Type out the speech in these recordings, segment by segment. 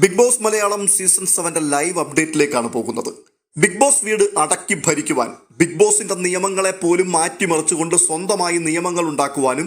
Big Boss Malayalam season സെവന്റെ live അപ്ഡേറ്റിലേക്കാണ് പോകുന്നത്. ബിഗ് ബോസ് വീട് അടക്കി ഭരിക്കുവാൻ ബിഗ് ബോസിന്റെ നിയമങ്ങളെ പോലും മാറ്റിമറിച്ചുകൊണ്ട് സ്വന്തമായി നിയമങ്ങൾ ഉണ്ടാക്കുവാനും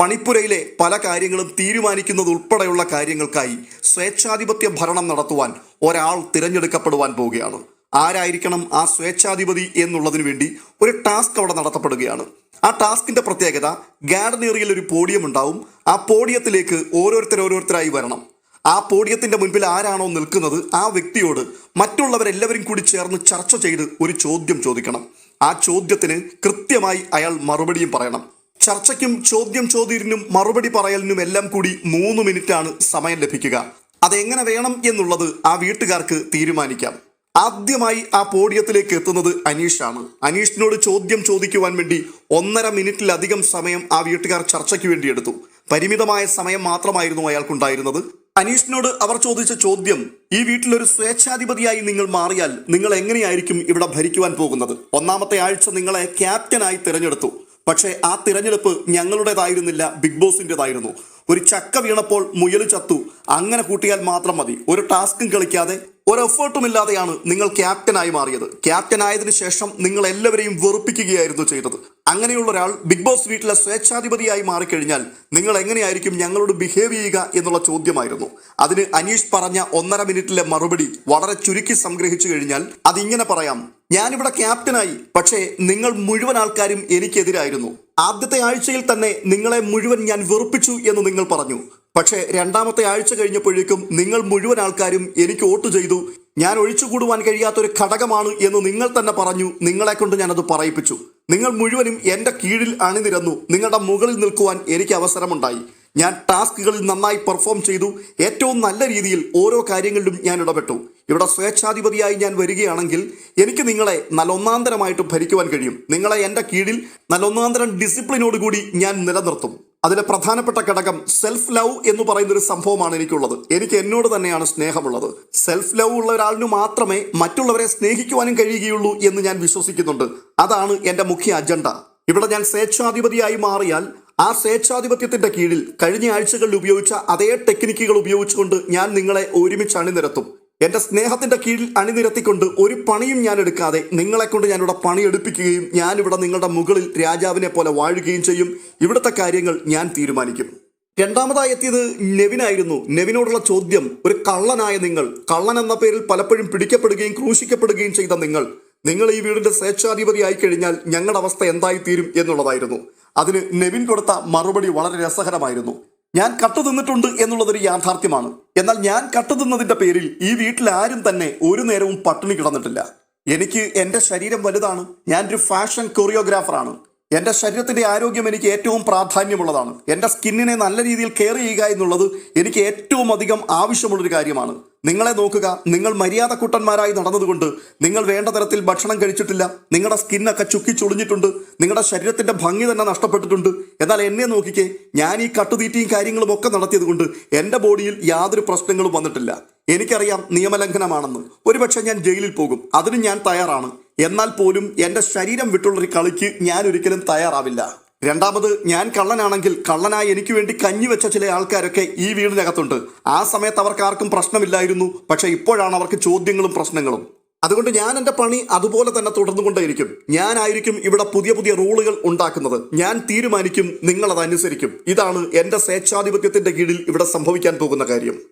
പണിപ്പുരയിലെ പല കാര്യങ്ങളും തീരുമാനിക്കുന്നത് ഉൾപ്പെടെയുള്ള കാര്യങ്ങൾക്കായി സ്വേച്ഛാധിപത്യ ഭരണം നടത്തുവാൻ ഒരാൾ തിരഞ്ഞെടുക്കപ്പെടുവാൻ പോവുകയാണ്. ആരായിരിക്കണം ആ സ്വേച്ഛാധിപതി എന്നുള്ളതിനു വേണ്ടി ഒരു ടാസ്ക് അവിടെ നടത്തപ്പെടുകയാണ്. ആ ടാസ്കിന്റെ പ്രത്യേകത ഗാർഡനേറിയൽ ഒരു പോഡിയം ഉണ്ടാവും. ആ പോഡിയത്തിലേക്ക് ഓരോരുത്തർ ഓരോരുത്തരായി വരണം. ആ പോഡിയത്തിന്റെ മുൻപിൽ ആരാണോ നിൽക്കുന്നത് ആ വ്യക്തിയോട് മറ്റുള്ളവരെല്ലാവരും കൂടി ചേർന്ന് ചർച്ച ചെയ്ത് ഒരു ചോദ്യം ചോദിക്കണം. ആ ചോദ്യത്തിന് കൃത്യമായി അയാൾ മറുപടിയും പറയണം. ചർച്ചയ്ക്കും ചോദ്യം ചോദ്യത്തിനും മറുപടി പറയലിനും എല്ലാം കൂടി മൂന്ന് മിനിറ്റാണ് സമയം ലഭിക്കുക. അതെങ്ങനെ വേണം എന്നുള്ളത് ആ വീട്ടുകാർക്ക് തീരുമാനിക്കാം. ആദ്യമായി ആ പോഡിയത്തിലേക്ക് എത്തുന്നത് അനീഷാണ്. അനീഷിനോട് ചോദ്യം ചോദിക്കുവാൻ വേണ്ടി ഒന്നര മിനിറ്റിലധികം സമയം ആ വീട്ടുകാർ ചർച്ചയ്ക്ക് വേണ്ടി എടുത്തു. പരിമിതമായ സമയം മാത്രമായിരുന്നു അയാൾക്കുണ്ടായിരുന്നത്. അനീഷിനോട് അവർ ചോദിച്ച ചോദ്യം ഈ വീട്ടിലൊരു സ്വേച്ഛാധിപതിയായി നിങ്ങൾ മാറിയാൽ നിങ്ങൾ എങ്ങനെയായിരിക്കും ഇവിടെ ഭരിക്കുവാൻ പോകുന്നത്? ഒന്നാമത്തെ ആഴ്ച നിങ്ങളെ ക്യാപ്റ്റനായി തിരഞ്ഞെടുത്തു. പക്ഷേ ആ തിരഞ്ഞെടുപ്പ് ഞങ്ങളുടേതായിരുന്നില്ല ബിഗ് ബോസിന്റെതായിരുന്നു ഒരു ചക്ക വീണപ്പോൾ മുയൽ ചത്തു. അങ്ങനെ കൂട്ടിയാൽ മാത്രം മതി. ഒരു ടാസ്കും കളിക്കാതെ ഒരു എഫേർട്ടും ഇല്ലാതെയാണ് നിങ്ങൾ ക്യാപ്റ്റനായി മാറിയത്. ക്യാപ്റ്റനായതിനു ശേഷം നിങ്ങൾ എല്ലാവരെയും വെറുപ്പിക്കുകയായിരുന്നു ചെയ്തത്. അങ്ങനെയുള്ള ഒരാൾ ബിഗ് ബോസ് വീട്ടിലെ സ്വേച്ഛാധിപതിയായി മാറിക്കഴിഞ്ഞാൽ നിങ്ങൾ എങ്ങനെയായിരിക്കും ഞങ്ങളോട് ബിഹേവ് ചെയ്യുക എന്നുള്ള ചോദ്യമായിരുന്നു. അതിന് അനീഷ് പറഞ്ഞ ഒന്നര മിനിറ്റിലെ മറുപടി വളരെ ചുരുക്കി സംഗ്രഹിച്ചു കഴിഞ്ഞാൽ അതിങ്ങനെ പറയാം ഞാനിവിടെ ക്യാപ്റ്റനായി പക്ഷേ നിങ്ങൾ മുഴുവൻ ആൾക്കാരും എനിക്കെതിരായിരുന്നു. ആദ്യത്തെ ആഴ്ചയിൽ തന്നെ നിങ്ങളെ മുഴുവൻ ഞാൻ വെറുപ്പിച്ചു എന്ന് നിങ്ങൾ പറഞ്ഞു. പക്ഷേ രണ്ടാമത്തെ ആഴ്ച കഴിഞ്ഞപ്പോഴേക്കും നിങ്ങൾ മുഴുവൻ ആൾക്കാരും എനിക്ക് വോട്ട് ചെയ്തു. ഞാൻ ഒഴിച്ചുകൂടുവാൻ കഴിയാത്തൊരു ഘടകമാണ് എന്ന് നിങ്ങൾ തന്നെ പറഞ്ഞു. നിങ്ങളെക്കൊണ്ട് ഞാനത് പറയിപ്പിച്ചു. നിങ്ങൾ മുഴുവനും എന്റെ കീഴിൽ അണിനിരന്നു. നിങ്ങളുടെ മുകളിൽ നിൽക്കുവാൻ എനിക്ക് അവസരമുണ്ടായി. ഞാൻ ടാസ്കുകളിൽ നന്നായി പെർഫോം ചെയ്തു. ഏറ്റവും നല്ല രീതിയിൽ ഓരോ കാര്യങ്ങളിലും ഞാൻ ഇടപെട്ടു. ഇവിടെ സ്വേച്ഛാധിപതിയായി ഞാൻ വരികയാണെങ്കിൽ എനിക്ക് നിങ്ങളെ നല്ല ഒന്നാന്തരമായിട്ട് ഭരിക്കുവാൻ കഴിയും. നിങ്ങളെ എന്റെ കീഴിൽ നല്ല ഒന്നാന്തരം ഡിസിപ്ലിനോടുകൂടി ഞാൻ നിലനിർത്തും. അതിലെ പ്രധാനപ്പെട്ട ഘടകം സെൽഫ് ലവ് എന്ന് പറയുന്ന ഒരു സംഭവമാണ് എനിക്കുള്ളത്. എനിക്ക് എന്നോട് തന്നെയാണ് സ്നേഹമുള്ളത്. സെൽഫ് ലവ് ഉള്ള ഒരാളിന് മാത്രമേ മറ്റുള്ളവരെ സ്നേഹിക്കുവാനും കഴിയുകയുള്ളൂ എന്ന് ഞാൻ വിശ്വസിക്കുന്നുണ്ട്. അതാണ് എന്റെ മുഖ്യ അജണ്ട ഇവിടെ ഞാൻ സ്വേച്ഛാധിപതിയായി മാറിയാൽ ആ സ്വേച്ഛാധിപത്യത്തിന്റെ കീഴിൽ കഴിഞ്ഞ ആഴ്ചകളിൽ ഉപയോഗിച്ച അതേ ടെക്നിക്കുകൾ ഉപയോഗിച്ചുകൊണ്ട് ഞാൻ നിങ്ങളെ ഒരുമിച്ച് അണിനിരത്തും. എന്റെ സ്നേഹത്തിന്റെ കീഴിൽ അണിനിരത്തിക്കൊണ്ട് ഒരു പണിയും ഞാൻ എടുക്കാതെ നിങ്ങളെ കൊണ്ട് ഞാനിവിടെ പണിയെടുപ്പിക്കുകയും ഞാനിവിടെ നിങ്ങളുടെ മുകളിൽ രാജാവിനെ പോലെ വാഴുകയും ചെയ്യും. ഇവിടുത്തെ കാര്യങ്ങൾ ഞാൻ തീരുമാനിക്കും. രണ്ടാമതായി എത്തിയത് നെവിനായിരുന്നു. നെവിനോടുള്ള ചോദ്യം ഒരു കള്ളനായ നിങ്ങൾ. കള്ളൻ എന്ന പേരിൽ പലപ്പോഴും പിടിക്കപ്പെടുകയും ക്രൂശിക്കപ്പെടുകയും ചെയ്ത നിങ്ങൾ. നിങ്ങൾ ഈ വീടിന്റെ സ്വേച്ഛാധിപതി ആയി കഴിഞ്ഞാൽ ഞങ്ങളുടെ അവസ്ഥ എന്തായി തീരും എന്നുള്ളതായിരുന്നു. അതിന് നെവിൻ കൊടുത്ത മറുപടി വളരെ രസകരമായിരുന്നു. ഞാൻ കട്ടു തിന്നിട്ടുണ്ട് എന്നുള്ളതൊരു യാഥാർത്ഥ്യമാണ്. എന്നാൽ ഞാൻ കട്ടുതിന്നതിന്റെ പേരിൽ ഈ വീട്ടിൽ ആരും തന്നെ ഒരു നേരവും പട്ടിണി കിടന്നിട്ടില്ല. എനിക്ക് എന്റെ ശരീരം വലുതാണ്. ഞാനൊരു ഫാഷൻ കൊറിയോഗ്രാഫറാണ്. എന്റെ ശരീരത്തിന്റെ ആരോഗ്യം എനിക്ക് ഏറ്റവും പ്രാധാന്യമുള്ളതാണ്. എന്റെ സ്കിന്നിനെ നല്ല രീതിയിൽ കെയർ ചെയ്യുക എന്നുള്ളത് എനിക്ക് ഏറ്റവും അധികം ആവശ്യമുള്ളൊരു കാര്യമാണ്. നിങ്ങളെ നോക്കുക നിങ്ങൾ മര്യാദ കുട്ടന്മാരായി നടന്നതുകൊണ്ട് നിങ്ങൾ വേണ്ട തരത്തിൽ ഭക്ഷണം കഴിച്ചിട്ടില്ല നിങ്ങളുടെ സ്കിന്നൊക്കെ ചുക്കി ചുളിഞ്ഞിട്ടുണ്ട് നിങ്ങളുടെ ശരീരത്തിന്റെ ഭംഗി തന്നെ നഷ്ടപ്പെട്ടിട്ടുണ്ട്. എന്നാൽ എന്നെ നോക്കിക്കേ ഞാൻ ഈ കട്ടുതീറ്റിയും കാര്യങ്ങളും ഒക്കെ നടത്തിയത് കൊണ്ട് എന്റെ ബോഡിയിൽ യാതൊരു പ്രശ്നങ്ങളും വന്നിട്ടില്ല. എനിക്കറിയാം നിയമലംഘനമാണെന്ന്. ഒരുപക്ഷെ ഞാൻ ജയിലിൽ പോകും. അതിന് ഞാൻ തയ്യാറാണ്. എന്നാൽ പോലും എന്റെ ശരീരം വിട്ടുള്ളൊരു കളിക്ക് ഞാൻ ഒരിക്കലും തയ്യാറാവില്ല. രണ്ടാമത് ഞാൻ കള്ളനാണെങ്കിൽ കള്ളനായി എനിക്ക് വേണ്ടി കഞ്ഞി വെച്ച ചില ആൾക്കാരൊക്കെ ഈ വീടിനകത്തുണ്ട്. ആ സമയത്ത് അവർക്ക് ആർക്കും പ്രശ്നമില്ലായിരുന്നു. പക്ഷെ ഇപ്പോഴാണ് അവർക്ക് ചോദ്യങ്ങളും പ്രശ്നങ്ങളും. അതുകൊണ്ട് ഞാൻ എന്റെ പണി അതുപോലെ തന്നെ തുടർന്നുകൊണ്ടേയിരിക്കും. ഞാനായിരിക്കും ഇവിടെ പുതിയ പുതിയ റൂളുകൾ ഉണ്ടാക്കുന്നത്. ഞാൻ തീരുമാനിക്കും നിങ്ങളത് അനുസരിക്കും ഇതാണ് എന്റെ സ്വേച്ഛാധിപത്യത്തിന്റെ കീഴിൽ ഇവിടെ സംഭവിക്കാൻ പോകുന്ന കാര്യം.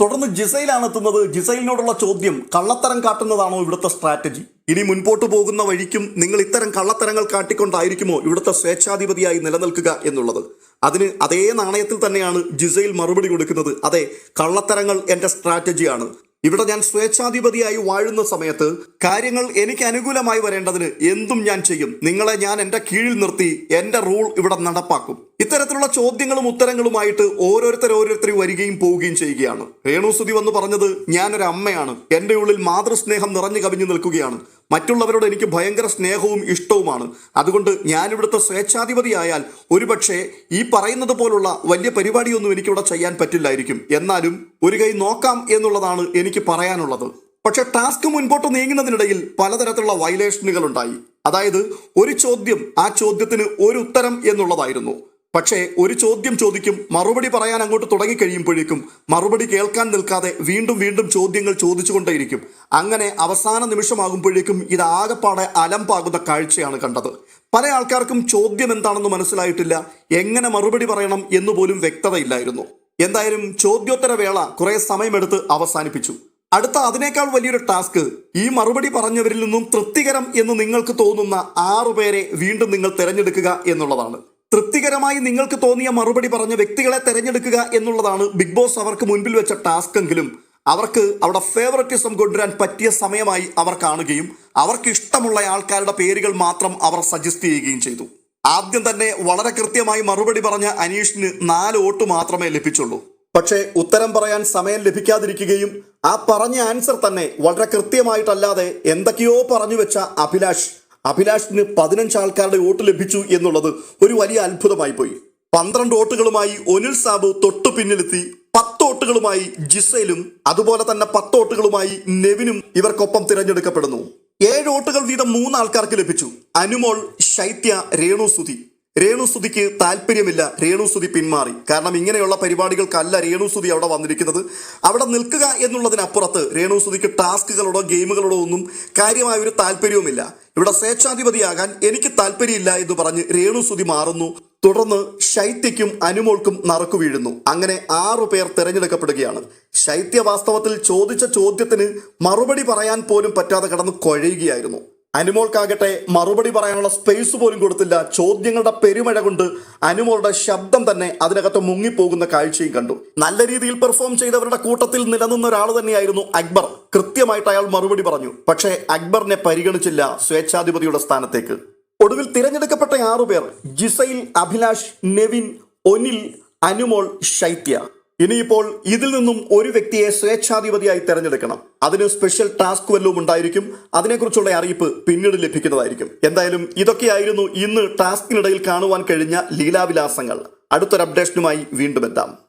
തുടർന്ന് ജിസയിലാണ് എത്തുന്നത് ജിസൈലിനോടുള്ള ചോദ്യം കള്ളത്തരം കാട്ടുന്നതാണോ ഇവിടുത്തെ സ്ട്രാറ്റജി ഇനി മുൻപോട്ട് പോകുന്ന വഴിക്കും നിങ്ങൾ ഇത്തരം കള്ളത്തരങ്ങൾ കാട്ടിക്കൊണ്ടായിരിക്കുമോ ഇവിടുത്തെ സ്വേച്ഛാധിപതിയായി നിലനിൽക്കുക എന്നുള്ളത്? അതിന് അതേ നാണയത്തിൽ തന്നെയാണ് ജിസൈൽ മറുപടി കൊടുക്കുന്നത്. അതെ കള്ളത്തരങ്ങൾ എന്റെ സ്ട്രാറ്റജിയാണ് ഇവിടെ ഞാൻ സ്വേച്ഛാധിപതിയായി വാഴുന്ന സമയത്ത് കാര്യങ്ങൾ എനിക്ക് അനുകൂലമായി വരേണ്ടതിന് എന്തും ഞാൻ ചെയ്യും. നിങ്ങളെ ഞാൻ എന്റെ കീഴിൽ നിർത്തി എന്റെ റൂൾ ഇവിടെ നടപ്പാക്കും. ഇത്തരത്തിലുള്ള ചോദ്യങ്ങളും ഉത്തരങ്ങളുമായിട്ട് ഓരോരുത്തർ ഓരോരുത്തർ വരികയും പോവുകയും ചെയ്യുകയാണ്. രേണുസുതി വന്ന് പറഞ്ഞത് ഞാനൊരു അമ്മയാണ്. എന്റെ ഉള്ളിൽ മാതൃസ്നേഹം നിറഞ്ഞു കവിഞ്ഞു നിൽക്കുകയാണ്. മറ്റുള്ളവരോട് എനിക്ക് ഭയങ്കര സ്നേഹവും ഇഷ്ടവുമാണ്. അതുകൊണ്ട് ഞാനിവിടുത്തെ സ്വേച്ഛാധിപതിയായാൽ ഒരുപക്ഷെ ഈ പറയുന്നത് പോലുള്ള വലിയ പരിപാടിയൊന്നും എനിക്കിവിടെ ചെയ്യാൻ പറ്റില്ലായിരിക്കും. എന്നാലും ഒരു കൈ നോക്കാം എന്നുള്ളതാണ് എനിക്ക് പറയാനുള്ളത്. പക്ഷെ ടാസ്ക് മുൻപോട്ട് നീങ്ങുന്നതിനിടയിൽ പലതരത്തിലുള്ള വയലേഷനുകൾ ഉണ്ടായി അതായത് ഒരു ചോദ്യം ആ ചോദ്യത്തിന് ഒരു ഉത്തരം എന്നുള്ളതായിരുന്നു. പക്ഷേ ഒരു ചോദ്യം ചോദിക്കും മറുപടി പറയാൻ അങ്ങോട്ട് തുടങ്ങിക്കഴിയുമ്പോഴേക്കും മറുപടി കേൾക്കാൻ നിൽക്കാതെ വീണ്ടും വീണ്ടും ചോദ്യങ്ങൾ ചോദിച്ചുകൊണ്ടേയിരിക്കും. അങ്ങനെ അവസാന നിമിഷമാകുമ്പോഴേക്കും ഇത് ആകെപ്പാടെ അലമ്പാകുന്ന കാഴ്ചയാണ് കണ്ടത്. പല ആൾക്കാർക്കും ചോദ്യം എന്താണെന്ന് മനസ്സിലായിട്ടില്ല എങ്ങനെ മറുപടി പറയണം എന്ന് പോലും വ്യക്തതയില്ലായിരുന്നു. എന്തായാലും ചോദ്യോത്തര വേള കുറെ സമയമെടുത്ത് അവസാനിപ്പിച്ചു. അടുത്ത അതിനേക്കാൾ വലിയൊരു ടാസ്ക് ഈ മറുപടി പറഞ്ഞവരിൽ നിന്നും തൃപ്തികരം എന്ന് നിങ്ങൾക്ക് തോന്നുന്ന ആറു പേരെ വീണ്ടും നിങ്ങൾ തിരഞ്ഞെടുക്കുക എന്നുള്ളതാണ്. തൃപ്തികരമായി നിങ്ങൾക്ക് തോന്നിയ മറുപടി പറഞ്ഞ വ്യക്തികളെ തെരഞ്ഞെടുക്കുക എന്നുള്ളതാണ് ബിഗ് ബോസ് അവർക്ക് മുൻപിൽ വെച്ച ടാസ്ക് എങ്കിലും അവർക്ക് അവിടെ ഫേവററ്റിസം കൊണ്ടുവരാൻ പറ്റിയ സമയമായി അവർ കാണുകയും അവർക്ക് ഇഷ്ടമുള്ള ആൾക്കാരുടെ പേരുകൾ മാത്രം അവർ സജസ്റ്റ് ചെയ്യുകയും ചെയ്തു. ആദ്യം തന്നെ വളരെ കൃത്യമായി മറുപടി പറഞ്ഞ അനീഷിന് നാല് വോട്ട് മാത്രമേ ലഭിച്ചുള്ളൂ. പക്ഷേ ഉത്തരം പറയാൻ സമയം ലഭിക്കാതിരിക്കുകയും ആ പറഞ്ഞ ആൻസർ തന്നെ വളരെ കൃത്യമായിട്ടല്ലാതെ എന്തൊക്കെയോ പറഞ്ഞു വെച്ച അഭിലാഷ് അഭിലാഷിന് പതിനഞ്ച് ആൾക്കാരുടെ വോട്ട് ലഭിച്ചു എന്നുള്ളത് ഒരു വലിയ അത്ഭുതമായി പോയി. പന്ത്രണ്ട് വോട്ടുകളുമായി ഒനിൽ സാബു തൊട്ടു പിന്നിലെത്തി. പത്ത് വോട്ടുകളുമായി ജിസയിലും അതുപോലെ തന്നെ പത്ത് വോട്ടുകളുമായി നെവിനും ഇവർക്കൊപ്പം തിരഞ്ഞെടുക്കപ്പെടുന്നു. ഏഴ് വോട്ടുകൾ വീതം മൂന്ന് ആൾക്കാർക്ക് ലഭിച്ചു. അനുമോൾ ശൈത്യ രേണുസുതി രേണുസുതിക്ക് താല്പര്യമില്ല രേണുസുതി പിന്മാറി. കാരണം ഇങ്ങനെയുള്ള പരിപാടികൾക്കല്ല രേണുസുതി അവിടെ വന്നിരിക്കുന്നത്. അവിടെ നിൽക്കുക എന്നുള്ളതിനപ്പുറത്ത് രേണുസുതിക്ക് ടാസ്കുകളോടോ ഗെയിമുകളോടോ ഒന്നും കാര്യമായൊരു താല്പര്യവുമില്ല. ഇവിടെ സ്വേച്ഛാധിപതിയാകാൻ എനിക്ക് താല്പര്യമില്ല എന്ന് പറഞ്ഞ് രേണുസുതി മാറുന്നു. തുടർന്ന് ശൈത്യയ്ക്കും അനുമോൾക്കും നറുക്കു വീഴുന്നു. അങ്ങനെ ആറു പേർ തിരഞ്ഞെടുക്കപ്പെടുകയാണ്. ശൈത്യ വാസ്തവത്തിൽ ചോദിച്ച ചോദ്യത്തിന് മറുപടി പറയാൻ പോലും പറ്റാതെ കടന്ന് കുഴയുകയായിരുന്നു. അനുമോൾക്കാകട്ടെ മറുപടി പറയാനുള്ള സ്പേസ് പോലും കൊടുത്തില്ല. ചോദ്യങ്ങളുടെ പെരുമഴ കൊണ്ട് അനുമോളുടെ ശബ്ദം തന്നെ അതിനകത്ത് മുങ്ങിപ്പോകുന്ന കാഴ്ചയും കണ്ടു. നല്ല രീതിയിൽ പെർഫോം ചെയ്തവരുടെ കൂട്ടത്തിൽ നിലനിന്ന ഒരാൾ തന്നെയായിരുന്നു അക്ബർ. കൃത്യമായിട്ട് അയാൾ മറുപടി പറഞ്ഞു. പക്ഷേ അക്ബറിനെ പരിഗണിച്ചില്ല സ്വേച്ഛാധിപതിയുടെ സ്ഥാനത്തേക്ക്. ഒടുവിൽ തിരഞ്ഞെടുക്കപ്പെട്ട ആറുപേർ ജിസൈൽ അഭിലാഷ് നെവിൻ ഒനിൽ അനുമോൾ ശൈത്യ. ഇനിയിപ്പോൾ ഇതിൽ നിന്നും ഒരു വ്യക്തിയെ സ്വേച്ഛാധിപതിയായി തെരഞ്ഞെടുക്കണം. അതിന് സ്പെഷ്യൽ ടാസ്ക് വല്ലതും ഉണ്ടായിരിക്കും. അതിനെക്കുറിച്ചുള്ള അറിയിപ്പ് പിന്നീട് ലഭിക്കുന്നതായിരിക്കും. എന്തായാലും ഇതൊക്കെയായിരുന്നു ഇന്ന് ടാസ്കിനിടയിൽ കാണുവാൻ കഴിഞ്ഞ ലീലാവിലാസങ്ങൾ. അടുത്തൊരു അപ്ഡേഷനുമായി വീണ്ടും എത്താം.